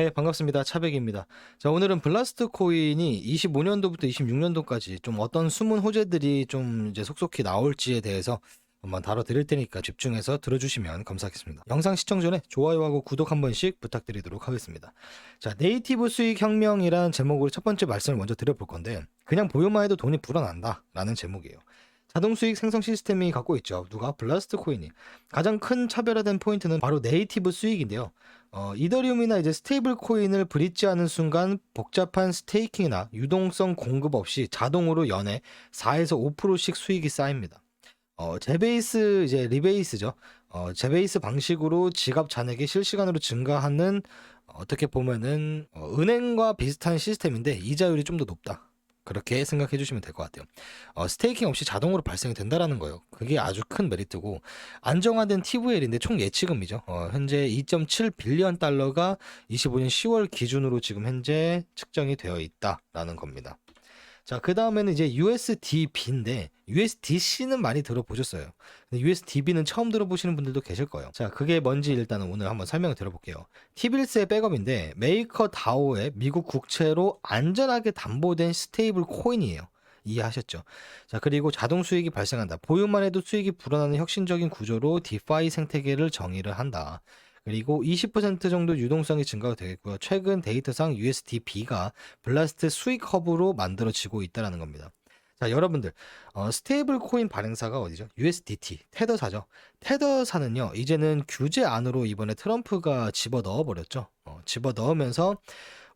네, 반갑습니다. 차백입니다. 자, 오늘은 블라스트 코인이 25년도부터 26년도까지 좀 어떤 숨은 호재들이 좀 이제 속속히 나올지에 대해서 한번 다뤄드릴 테니까 집중해서 들어주시면 감사하겠습니다. 영상 시청 전에 좋아요하고 구독 한 번씩 부탁드리도록 하겠습니다. 자, 네이티브 수익 혁명이란 제목으로 첫 번째 말씀을 먼저 드려볼 건데, 그냥 보유만 해도 돈이 불어난다. 라는 제목이에요. 자동 수익 생성 시스템이 갖고 있죠. 누가? 블라스트 코인이. 가장 큰 차별화된 포인트는 바로 네이티브 수익인데요. 어, 이더리움이나 이제 스테이블 코인을 브릿지하는 순간 복잡한 스테이킹이나 유동성 공급 없이 자동으로 연에 4에서 5%씩 수익이 쌓입니다. 어, 제베이스 이제 리베이스죠. 어, 제베이스 방식으로 지갑 잔액이 실시간으로 증가하는 어, 어떻게 보면은 어, 은행과 비슷한 시스템인데 이자율이 좀 더 높다. 그렇게 생각해 주시면 될 것 같아요. 어, 스테이킹 없이 자동으로 발생이 된다라는 거예요. 그게 아주 큰 메리트고 안정화된 TVL인데 총 예치금이죠. 어, 현재 2.7 빌리언 달러가 25년 10월 기준으로 지금 현재 측정이 되어 있다라는 겁니다. 자, 그 다음에는 이제 USDB인데, USDC는 많이 들어보셨어요. 근데 USDB는 처음 들어보시는 분들도 계실 거예요. 자, 그게 뭔지 일단은 오늘 한번 설명을 드려볼게요. 티빌스의 백업인데, 메이커 다오의 미국 국채로 안전하게 담보된 스테이블 코인이에요. 이해하셨죠? 자, 그리고 자동 수익이 발생한다. 보유만 해도 수익이 불어나는 혁신적인 구조로 디파이 생태계를 정의를 한다. 그리고 20% 정도 유동성이 증가가 되겠고요. 최근 데이터상 USDB가 블라스트 수익 허브로 만들어지고 있다는 겁니다. 자, 여러분들, 어, 스테이블 코인 발행사가 어디죠? USDT, 테더사죠. 테더사는요, 이제는 규제 안으로 이번에 트럼프가 집어 넣어 버렸죠. 어, 집어 넣으면서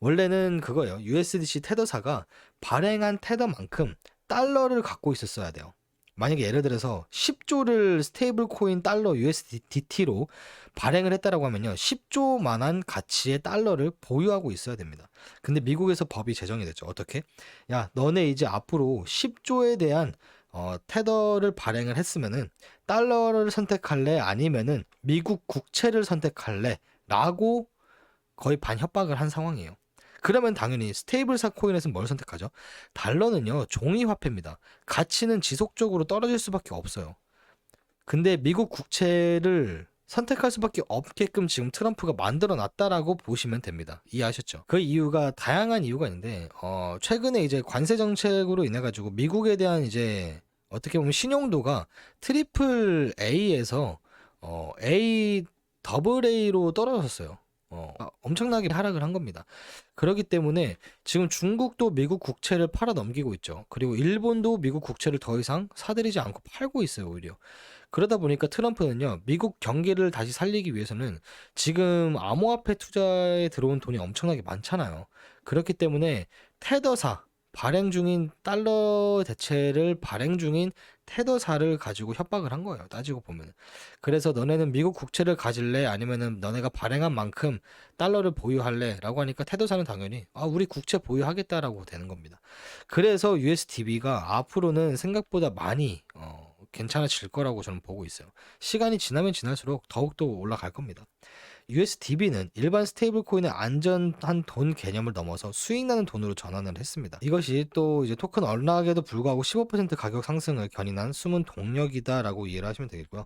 원래는 그거예요. USDC 테더사가 발행한 테더만큼 달러를 갖고 있었어야 돼요. 만약에 예를 들어서 10조를 스테이블 코인 달러 USDT로 발행을 했다라고 하면요. 10조만한 가치의 달러를 보유하고 있어야 됩니다. 근데 미국에서 법이 제정이 됐죠. 어떻게? 야, 너네 이제 앞으로 10조에 대한 어, 테더를 발행을 했으면은 달러를 선택할래? 아니면은 미국 국채를 선택할래? 라고 거의 반협박을 한 상황이에요. 그러면 당연히 스테이블사 코인에서는 뭘 선택하죠? 달러는요, 종이 화폐입니다. 가치는 지속적으로 떨어질 수밖에 없어요. 근데 미국 국채를 선택할 수밖에 없게끔 지금 트럼프가 만들어 놨다라고 보시면 됩니다. 이해하셨죠? 그 이유가 다양한 이유가 있는데, 어, 최근에 이제 관세 정책으로 인해 가지고 미국에 대한 이제 어떻게 보면 신용도가 트리플 A에서 어, A 더블 A로 떨어졌어요. 어, 아, 엄청나게 하락을 한 겁니다. 그렇기 때문에 지금 중국도 미국 국채를 팔아 넘기고 있죠. 그리고 일본도 미국 국채를 더 이상 사들이지 않고 팔고 있어요, 오히려. 그러다 보니까 트럼프는요, 미국 경기를 다시 살리기 위해서는 지금 암호화폐 투자에 들어온 돈이 엄청나게 많잖아요. 그렇기 때문에 테더사, 발행 중인 달러 대체를 발행 중인 테더사를 가지고 협박을 한 거예요. 따지고 보면. 그래서 너네는 미국 국채를 가질래? 아니면은 너네가 발행한 만큼 달러를 보유할래? 라고 하니까 테더사는 당연히 아, 우리 국채 보유하겠다라고 되는 겁니다. 그래서 USDB가 앞으로는 생각보다 많이 어, 괜찮아질 거라고 저는 보고 있어요. 시간이 지나면 지날수록 더욱더 올라갈 겁니다. USDB는 일반 스테이블 코인의 안전한 돈 개념을 넘어서 수익 나는 돈으로 전환을 했습니다. 이것이 또 이제 토큰 언락에도 불구하고 15% 가격 상승을 견인한 숨은 동력이다라고 이해를 하시면 되겠고요.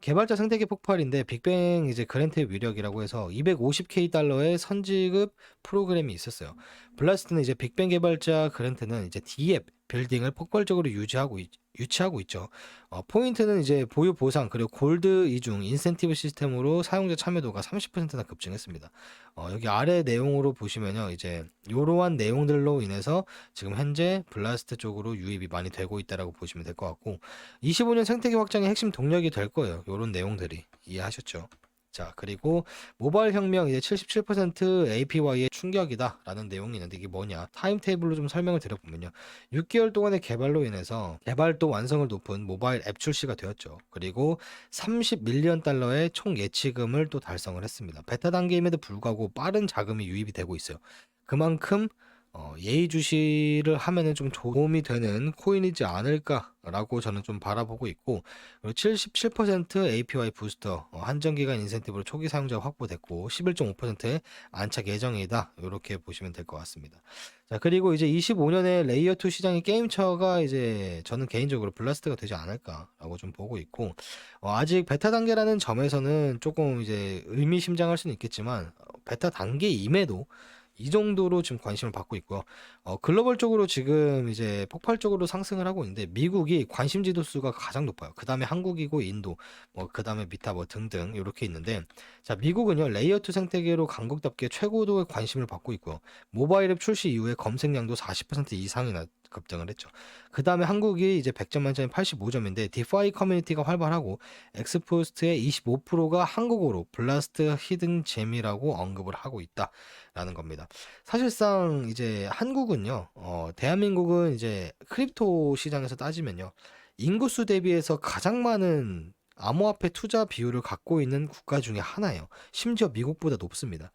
개발자 생태계 폭발인데 빅뱅 이제 그랜트의 위력이라고 해서 250k 달러의 선지급 프로그램이 있었어요. 블라스트는 이제 빅뱅 개발자 그랜트는 이제 D앱 빌딩을 폭발적으로 유지하고 있, 유치하고 있죠. 어, 포인트는 이제 보유 보상 그리고 골드 이중 인센티브 시스템으로 사용자 참여도가 30%나 급증했습니다. 어, 여기 아래 내용으로 보시면요, 이제 이러한 내용들로 인해서 지금 현재 블라스트 쪽으로 유입이 많이 되고 있다라고 보시면 될 것 같고 25년 생태계 확장의 핵심 동력이 될 거예요. 이런 내용들이 이해하셨죠? 자, 그리고 모바일 혁명 이제 77% APY의 충격이다라는 내용이 있는데 이게 뭐냐? 타임테이블로 좀 설명을 드려보면요. 6개월 동안의 개발로 인해서 개발도 완성을 높은 모바일 앱 출시가 되었죠. 그리고 30밀리언 달러의 총 예치금을 또 달성을 했습니다. 베타 단계임에도 불구하고 빠른 자금이 유입이 되고 있어요. 그만큼 어, 예의주시를 하면은 좀 도움이 되는 코인이지 않을까라고 저는 좀 바라보고 있고 그리고 77% APY 부스터 어, 한정기간 인센티브로 초기 사용자가 확보됐고 11.5%의 안착 예정이다 이렇게 보시면 될 것 같습니다. 자 그리고 이제 25년에 레이어 2 시장의 게임처가 이제 저는 개인적으로 블라스트가 되지 않을까라고 좀 보고 있고 어, 아직 베타 단계라는 점에서는 조금 이제 의미심장할 수는 있겠지만 어, 베타 단계임에도 이 정도로 지금 관심을 받고 있고요. 어, 글로벌적으로 지금 이제 폭발적으로 상승을 하고 있는데 미국이 관심 지도수가 가장 높아요. 그 다음에 한국이고 인도, 뭐 그 다음에 미타 뭐 등등 이렇게 있는데 자 미국은요 레이어 2 생태계로 강국답게 최고도의 관심을 받고 있고요. 모바일 앱 출시 이후에 검색량도 40% 이상이나 급등을 했죠. 그 다음에 한국이 이제 100점 만점에 85점인데 디파이 커뮤니티가 활발하고 엑스포스트의 25%가 한국어로 블라스트 히든 잼이라고 언급을 하고 있다라는 겁니다. 사실상 이제 한국은요, 어, 대한민국은 이제 크립토 시장에서 따지면요, 인구수 대비해서 가장 많은 암호화폐 투자 비율을 갖고 있는 국가 중에 하나예요. 심지어 미국보다 높습니다.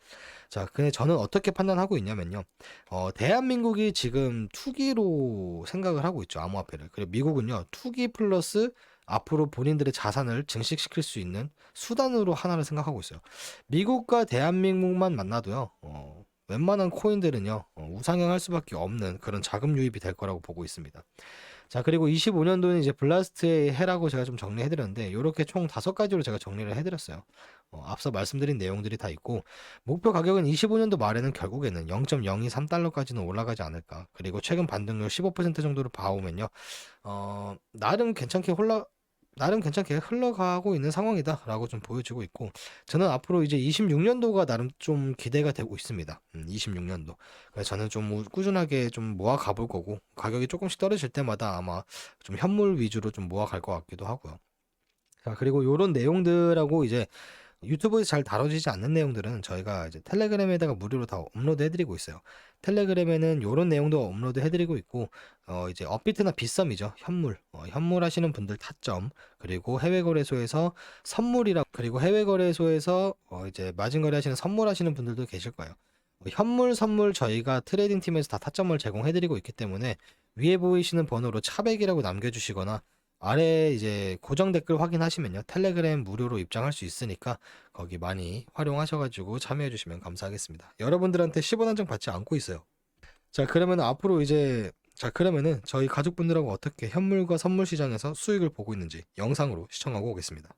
자, 근데 저는 어떻게 판단하고 있냐면요. 어, 대한민국이 지금 투기로 생각을 하고 있죠. 암호화폐를. 그리고 미국은요. 투기 플러스 앞으로 본인들의 자산을 증식시킬 수 있는 수단으로 하나를 생각하고 있어요. 미국과 대한민국만 만나도요. 어, 웬만한 코인들은요. 어, 우상향할 수밖에 없는 그런 자금 유입이 될 거라고 보고 있습니다. 자, 그리고 25년도는 이제 블라스트의 해라고 제가 좀 정리해 드렸는데 요렇게 총 다섯 가지로 제가 정리를 해 드렸어요. 어, 앞서 말씀드린 내용들이 다 있고 목표 가격은 25년도 말에는 결국에는 0.023달러까지는 올라가지 않을까. 그리고 최근 반등률 15% 정도를 봐오면요. 어, 나름 괜찮게 올라 나름 괜찮게 흘러가고 있는 상황이다라고 좀 보여지고 있고 저는 앞으로 이제 26년도가 나름 좀 기대가 되고 있습니다. 음, 26년도. 그래서 저는 좀 꾸준하게 좀 모아 가볼 거고 가격이 조금씩 떨어질 때마다 아마 좀 현물 위주로 좀 모아 갈 것 같기도 하고요. 자, 그리고 요런 내용들하고 이제 유튜브에서 잘 다뤄지지 않는 내용들은 저희가 이제 텔레그램에다가 무료로 다 업로드 해드리고 있어요. 텔레그램에는 이런 내용도 업로드 해드리고 있고, 어, 이제 업비트나 빗썸이죠. 현물. 어, 현물 하시는 분들 타점. 그리고 해외 거래소에서 선물이라, 그리고 해외 거래소에서 어, 이제 마진 거래 하시는 선물 하시는 분들도 계실 거예요. 어, 현물, 선물 저희가 트레이딩 팀에서 다 타점을 제공해드리고 있기 때문에 위에 보이시는 번호로 차백이라고 남겨주시거나 아래 이제 고정 댓글 확인하시면요. 텔레그램 무료로 입장할 수 있으니까 거기 많이 활용하셔가지고 참여해 주시면 감사하겠습니다. 여러분들한테 10원 한장 받지 않고 있어요. 자, 그러면 앞으로 이제 자, 그러면은 저희 가족분들하고 어떻게 현물과 선물 시장에서 수익을 보고 있는지 영상으로 시청하고 오겠습니다.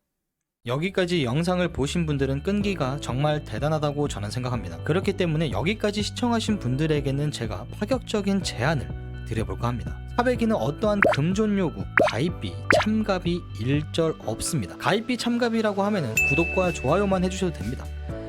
여기까지 영상을 보신 분들은 끈기가 정말 대단하다고 저는 생각합니다. 그렇기 때문에 여기까지 시청하신 분들에게는 제가 파격적인 제안을 드려볼까 합니다. 사백이는 어떠한 금존 요구, 가입비, 참가비 일절 없습니다. 가입비 참가비라고 하면은 구독과 좋아요만 해주셔도 됩니다.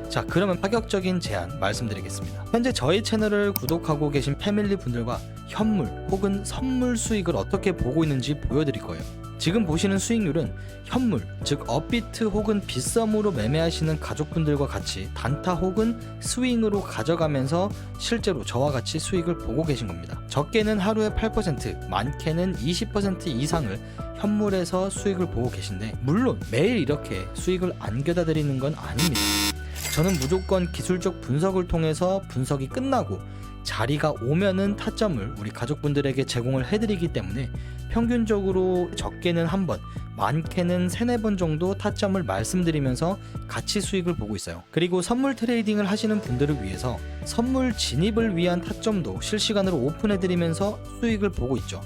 자 그러면 파격적인 제안 말씀드리겠습니다. 현재 저희 채널을 구독하고 계신 패밀리 분들과 현물 혹은 선물 수익을 어떻게 보고 있는지 보여드릴 거예요. 지금 보시는 수익률은 현물, 즉 업비트 혹은 빗썸으로 매매하시는 가족분들과 같이 단타 혹은 스윙으로 가져가면서 실제로 저와 같이 수익을 보고 계신 겁니다. 적게는 하루에 8%, 많게는 20% 이상을 현물에서 수익을 보고 계신데 물론 매일 이렇게 수익을 안겨다 드리는 건 아닙니다. 저는 무조건 기술적 분석을 통해서 분석이 끝나고 자리가 오면은 타점을 우리 가족분들에게 제공을 해드리기 때문에 평균적으로 적게는 한 번, 많게는 세네 번 정도 타점을 말씀드리면서 같이 수익을 보고 있어요. 그리고 선물 트레이딩을 하시는 분들을 위해서 선물 진입을 위한 타점도 실시간으로 오픈해드리면서 수익을 보고 있죠.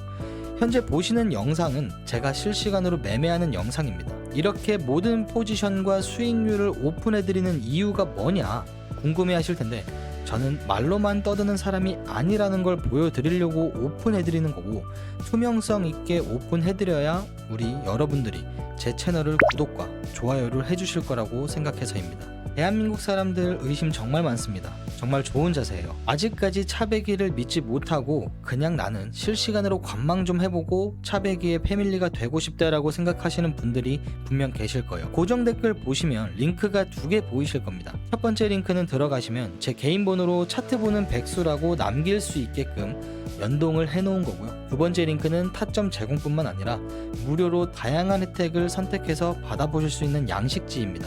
현재 보시는 영상은 제가 실시간으로 매매하는 영상입니다. 이렇게 모든 포지션과 수익률을 오픈해드리는 이유가 뭐냐 궁금해 하실 텐데 저는 말로만 떠드는 사람이 아니라는 걸 보여드리려고 오픈해드리는 거고 투명성 있게 오픈해드려야 우리 여러분들이 제 채널을 구독과 좋아요를 해주실 거라고 생각해서입니다. 대한민국 사람들 의심 정말 많습니다. 정말 좋은 자세예요. 아직까지 차배기를 믿지 못하고 그냥 나는 실시간으로 관망 좀 해보고 차배기의 패밀리가 되고 싶다라고 생각하시는 분들이 분명 계실 거예요. 고정 댓글 보시면 링크가 두 개 보이실 겁니다. 첫 번째 링크는 들어가시면 제 개인 번호로 차트 보는 백수라고 남길 수 있게끔 연동을 해놓은 거고요. 두 번째 링크는 타점 제공뿐만 아니라 무료로 다양한 혜택을 선택해서 받아보실 수 있는 양식지입니다.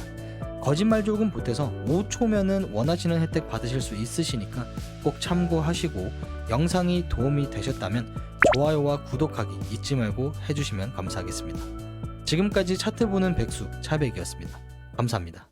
거짓말 조금 보태서 5초면은 원하시는 혜택 받으실 수 있으시니까 꼭 참고하시고 영상이 도움이 되셨다면 좋아요와 구독하기 잊지 말고 해주시면 감사하겠습니다. 지금까지 차트 보는 백수 차백이었습니다. 감사합니다.